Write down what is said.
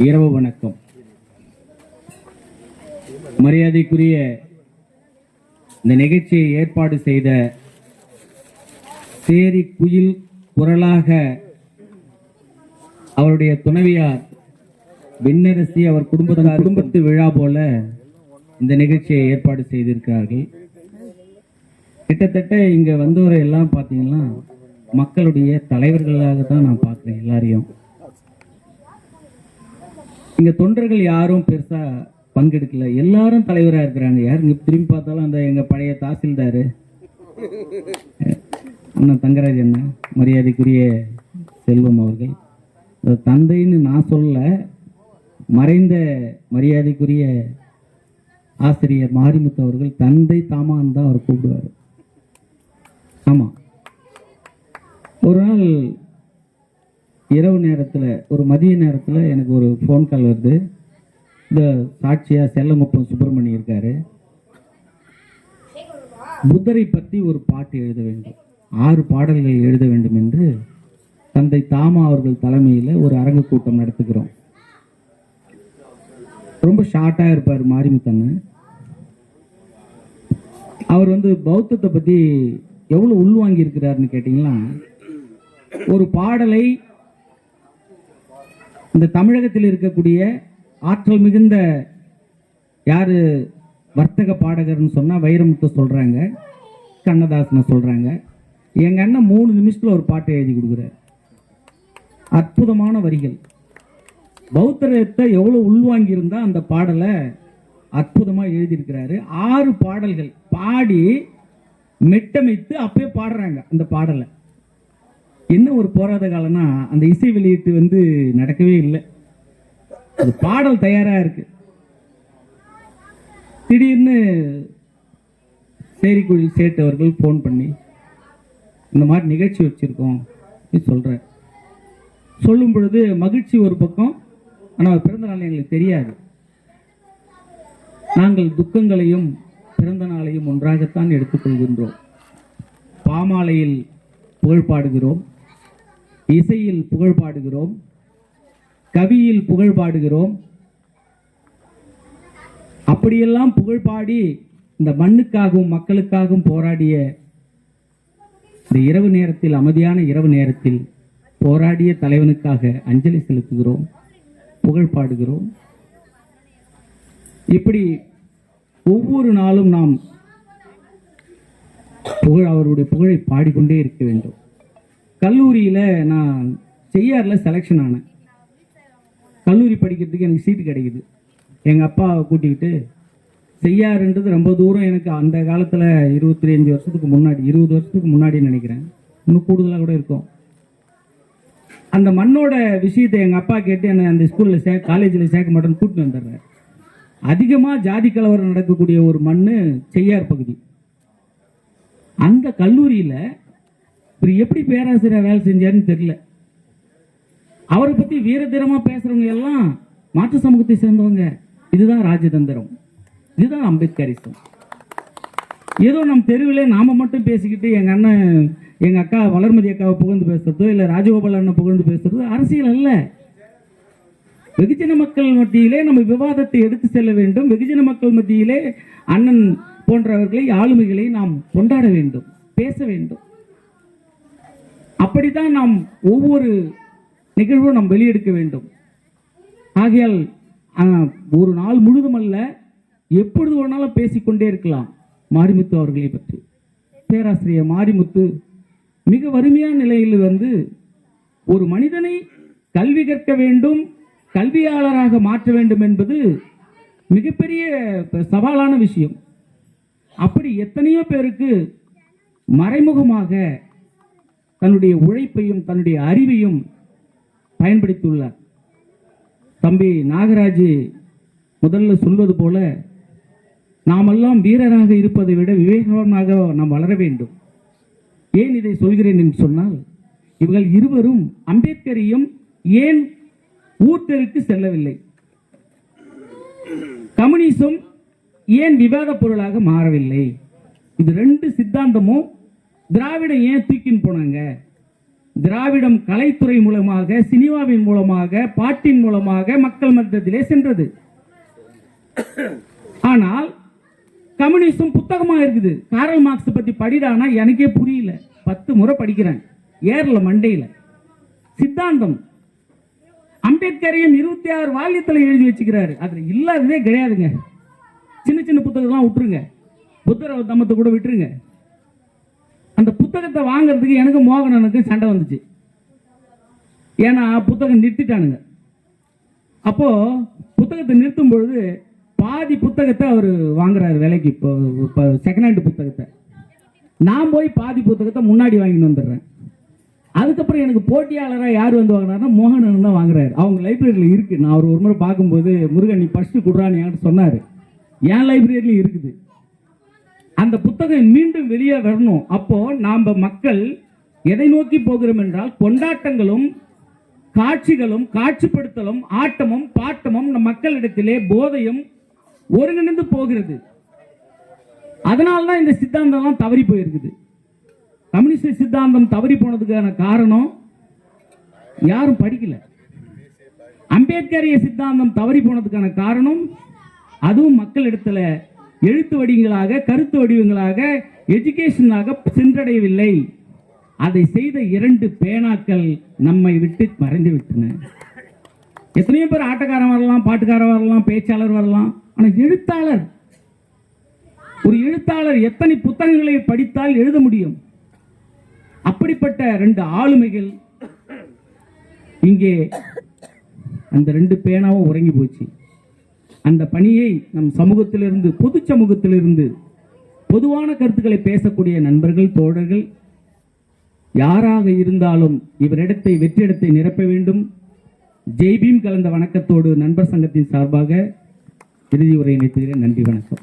இரவு வணக்கம். மரியாதைக்குரிய இந்த நிகழ்ச்சியை ஏற்பாடு செய்த சேரி குயில் குரலாக அவருடைய துணைவியார் விண்ணரசி அவர் குடும்பத்தார் குடும்பத்து விழா போல இந்த நிகழ்ச்சியை ஏற்பாடு செய்திருக்கிறார்கள். கிட்டத்தட்ட இங்கே வந்தவரை எல்லாம் பார்த்தீங்கன்னா மக்களுடைய தலைவர்களாக தான் நான் பார்க்குறேன் எல்லாரையும். இங்க தொண்டர்கள் யாரும் பெருசா பங்கெடுக்கல. எல்லாரும் தலைவரா இருக்கிறாங்க. யார் இங்க திரும்பி பார்த்தாலும் அந்த எங்க பழைய தாசில்தார்? அண்ணன் தங்கராஜ் அண்ணன் மரியாதைக்குரிய செல்வம் அவர்கள். தந்தைன்னு நான் சொல்ல மறைந்த மரியாதைக்குரிய ஆசிரியர் மாரிமுத்து அவர்கள் தந்தை தாமான்னு தான் அவர் கூப்பிடுவார். ஆமாம் ஒரு நாள் இரவு நேரத்தில் ஒரு மதிய நேரத்தில் எனக்கு ஒரு ஃபோன் கால் வருது. இந்த சாட்சியா செல்லமுப்பம் சுப்பிரமணி இருக்காரு. புத்தரை பற்றி ஒரு பாட்டு எழுத வேண்டும். ஆறு பாடல்கள் எழுத வேண்டும் என்று தந்தை தாமா அவர்கள் தலைமையில் ஒரு அரங்கு கூட்டம் நடத்துகிறோம். ரொம்ப ஷார்ட்டாக இருப்பார் மாரிமுத்தண்ணன் அவர் வந்து பௌத்தத்தை பற்றி எவ்வளோ உள்வாங்கி இருக்கிறாருன்னு கேட்டிங்கன்னா ஒரு பாடலை இந்த தமிழகத்தில் இருக்கக்கூடிய ஆற்றல் மிகுந்த யார் வர்த்தக பாடகர்னு சொன்னால் வைரமுத்து சொல்கிறாங்க கண்ணதாசனை சொல்கிறாங்க எங்கள் அண்ணன் மூணு நிமிஷத்தில் ஒரு பாட்டை எழுதி கொடுக்குறாரு. அற்புதமான வரிகள். பௌத்தரத்தை எவ்வளோ உள்வாங்கி அந்த பாடலை அற்புதமாக எழுதியிருக்கிறாரு. ஆறு பாடல்கள் பாடி மெட்டமைத்து அப்பயே பாடுறாங்க அந்த பாடலை. என்ன ஒரு போராத காலம்னா அந்த இசை வெளியீட்டு வந்து நடக்கவே இல்லை. அது பாடல் தயாராக இருக்கு. திடீர்னு சேரிக்குழி சேட்டு அவர்கள் ஃபோன் பண்ணி இந்த மாதிரி நிகழ்ச்சி வச்சுருக்கோம் அப்படின்னு சொல்கிறார் சொல்லும் பொழுது மகிழ்ச்சி ஒரு பக்கம் ஆனால் பிறந்த நாள் எங்களுக்கு தெரியாது. நாங்கள் துக்கங்களையும் பிறந்த நாளையும் ஒன்றாகத்தான் எடுத்துக்கொள்கின்றோம். பாமாலையில் புகழ் பாடுகிறோம். இசையில் புகழ் பாடுகிறோம். கவியில் புகழ் பாடுகிறோம். அப்படியெல்லாம் புகழ் பாடி இந்த மண்ணுக்காகவும் மக்களுக்காகவும் போராடிய இந்த இரவு நேரத்தில் அமைதியான இரவு நேரத்தில் போராடிய தலைவனுக்காக அஞ்சலி செலுத்துகிறோம். புகழ் பாடுகிறோம். இப்படி ஒவ்வொரு நாளும் நாம் புகழ் அவருடைய புகழை பாடிக்கொண்டே இருக்க வேண்டும். கல்லூரியில் நான் செய்யாரில் செலெக்ஷன் ஆனேன். கல்லூரி படிக்கிறதுக்கு எனக்கு சீட்டு கிடைக்குது. எங்கள் அப்பாவை கூட்டிக்கிட்டு செய்யாருன்றது ரொம்ப தூரம். எனக்கு அந்த காலத்தில் இருபத்தி அஞ்சு வருஷத்துக்கு முன்னாடி இருபது வருஷத்துக்கு முன்னாடி நினைக்கிறேன். இன்னும் கூடுதலாக கூட இருக்கும். அந்த மண்ணோட விஷயத்தை எங்கள் அப்பா கேட்டு என்னை அந்த ஸ்கூலில் சே காலேஜில் சேர்க்க மாட்டேன்னு கூட்டிட்டு வந்துடுறேன் அதிகமாக ஜாதி கலவரம் நடக்கக்கூடிய ஒரு மண் செய்யார் பகுதி. அந்த கல்லூரியில் இவர் எப்படி பேராசிரியர் வேலை செஞ்சாருன்னு தெரியல. அவரை பற்றி வீரதீரமாக பேசுகிறவங்க எல்லாம் மாற்று சமூகத்தை சேர்ந்தவங்க. இதுதான் ராஜதந்திரம். இதுதான் அம்பேத்கரிசம் ஏதோ நம் தெருவில் நாம் மட்டும் பேசிக்கிட்டு எங்கள் அண்ணன் எங்கள் அக்கா வளர்மதி அக்காவை புகழ்ந்து பேசுறதோ இல்லை ராஜகோபால் அண்ணன் புகழ்ந்து பேசுறதோ அரசியல் அல்ல. வெகுஜன மக்கள் மத்தியிலே நம்ம விவாதத்தை எடுத்து செல்ல வேண்டும். வெகுஜன மக்கள் மத்தியிலே அண்ணன் போன்றவர்களை ஆளுமைகளை நாம் கொண்டாட வேண்டும் பேச வேண்டும். அப்படித்தான் நாம் ஒவ்வொரு நிகழ்வும் நாம் வெளியெடுக்க வேண்டும். ஆகையால் ஒரு நாள் முழுதும் அல்ல எப்பொழுது வேணாலும் பேசிக்கொண்டே இருக்கலாம் மாரிமுத்து அவர்களை பற்றி. பேராசிரியர் மாரிமுத்து மிக வறுமையான நிலையில் வந்து ஒரு மனிதனை கல்வி கற்க வேண்டும் கல்வியாளராக மாற்ற வேண்டும் என்பது மிகப்பெரிய சவாலான விஷயம். அப்படி எத்தனையோ பேருக்கு மறைமுகமாக தன்னுடைய உழைப்பையும் தன்னுடைய அறிவையும் பயன்படுத்தியுள்ளார். தம்பி நாகராஜ் முதல்ல சொல்வது போல நாமெல்லாம் வீரராக இருப்பதை விட விவேகமாக நாம் வளர வேண்டும். ஏன் இதை சொல்கிறேன் என்று சொன்னால் இவர்கள் இருவரும் அம்பேத்கரையும் ஏன் ஊர்த்தெருக்கு செல்லவில்லை? கம்யூனிசம் ஏன் விவாத பொருளாக மாறவில்லை? இது ரெண்டு சித்தாந்தமும் திராவிடம் ஏன் தூக்கின்னு போனாங்க? திராவிடம் கலைத்துறை மூலமாக சினிமாவின் மூலமாக பாட்டின் மூலமாக மக்கள் மன்றத்திலே சென்றது. ஆனால் கம்யூனிசம் புத்தகமாக இருக்குது. காரல் மார்க்ஸ் பற்றி படிடானா எனக்கே புரியல. பத்து முறை படிக்கிறேன். ஏர்ல மண்டையில். சித்தாந்தம். அம்பேத்கரையும் இருபத்தி ஆறு வால்யத்தில் எழுதி வச்சுக்கிறாரு. அதில் இல்லாததே கிடையாதுங்க. சின்ன சின்ன புத்தகம்லாம் விட்டுருங்க. புத்தர தம்மத்தை கூட விட்டுருங்க. புத்தகத்தை வாங்குறதுக்கு எனக்கு மோகனனுக்கு சண்டை வந்துச்சு. ஏன்னா புத்தகம் நிறுத்திட்டானுங்க. அப்போ புத்தகத்தை நிறுத்தும் பொழுது பாதி புத்தகத்தை அவர் வாங்குறாரு விலைக்கு. இப்போ இப்போ செகண்ட் ஹேண்ட் புத்தகத்தை. நான் போய் பாதி புத்தகத்தை முன்னாடி வாங்கிட்டு வந்துடுறேன். அதுக்கப்புறம் எனக்கு போட்டியாளராக யார் வந்து வாங்கினார்னா மோகனன் தான் வாங்குறாரு. அவங்க லைப்ரரியில் இருக்குது நான் அவர் ஒரு முறை பார்க்கும்போது முருகன் நீ ஃபஸ்ட்டு கொடுறான்னு என்கிட்ட சொன்னார். என் லைப்ரரியிலையும் இருக்குது. அந்த புத்தகம் மீண்டும் வெளியே வரணும். அப்போ நாம் மக்கள் எதை நோக்கி போகிறோம் என்றால் கொண்டாட்டங்களும் காட்சிகளும் காட்சிப்படுத்தலும் ஆட்டமும் பாட்டமும் நம் மக்களிடத்திலே போதையும் ஒருங்கிணைந்து போகிறது. அதனால தான் இந்த சித்தாந்தம்லாம் தவறி போயிருக்குது. கம்யூனிஸ்ட் சித்தாந்தம் தவறி போனதுக்கான காரணம் யாரும் படிக்கல. அம்பேத்கரிய சித்தாந்தம் தவறி போனதுக்கான காரணம் அதுவும் மக்களிடத்துல எழுத்து வடிவங்களாக கருத்து வடிவங்களாக எஜுகேஷனாக சென்றடையவில்லை. அதை செய்த இரண்டு பேனாக்கள் நம்மை விட்டு மறைந்து விட்டன எத்தனையோ பேர் ஆட்டக்காரன் வரலாம் பாட்டுக்காரன் வரலாம் பேச்சாளர் வரலாம் ஆனால் எழுத்தாளர். ஒரு எழுத்தாளர் எத்தனை புத்தகங்களை படித்தால் எழுத முடியும்? அப்படிப்பட்ட ரெண்டு ஆளுமைகள் இங்கே அந்த ரெண்டு பேனாவும் உறங்கி போச்சு. அந்த பணியை நம் சமூகத்திலிருந்து பொது சமூகத்திலிருந்து பொதுவான கருத்துக்களை பேசக்கூடிய நண்பர்கள் தோழர்கள் யாராக இருந்தாலும் இவரிடத்தை வெற்றிடத்தை நிரப்ப வேண்டும். ஜெய்பீம் கலந்த வணக்கத்தோடு நண்பர் சங்கத்தின் சார்பாக இறுதி உரை நன்றி வணக்கம்.